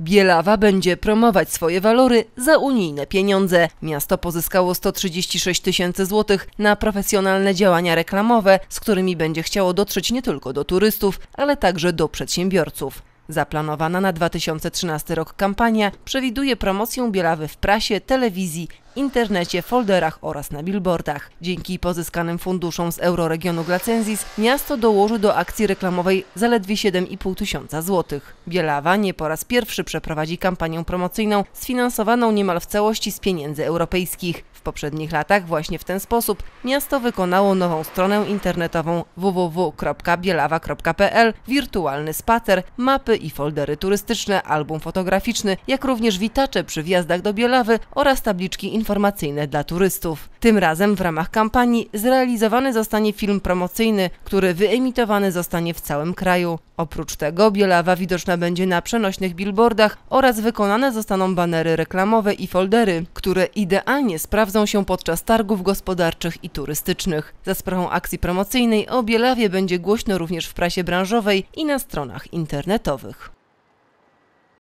Bielawa będzie promować swoje walory za unijne pieniądze. Miasto pozyskało 136 tysięcy złotych na profesjonalne działania reklamowe, z którymi będzie chciało dotrzeć nie tylko do turystów, ale także do przedsiębiorców. Zaplanowana na 2013 rok kampania przewiduje promocję Bielawy w prasie, telewizji, internecie, folderach oraz na billboardach. Dzięki pozyskanym funduszom z Euroregionu Glacenzis miasto dołoży do akcji reklamowej zaledwie 7,5 tysiąca złotych. Bielawa nie po raz pierwszy przeprowadzi kampanię promocyjną sfinansowaną niemal w całości z pieniędzy europejskich. W poprzednich latach właśnie w ten sposób miasto wykonało nową stronę internetową www.bielawa.pl, wirtualny spacer, mapy i foldery turystyczne, album fotograficzny, jak również witacze przy wjazdach do Bielawy oraz tabliczki informacyjne dla turystów. Tym razem w ramach kampanii zrealizowany zostanie film promocyjny, który wyemitowany zostanie w całym kraju. Oprócz tego Bielawa widoczna będzie na przenośnych billboardach oraz wykonane zostaną banery reklamowe i foldery, które idealnie sprawdzą się podczas targów gospodarczych i turystycznych. Za sprawą akcji promocyjnej o Bielawie będzie głośno również w prasie branżowej i na stronach internetowych.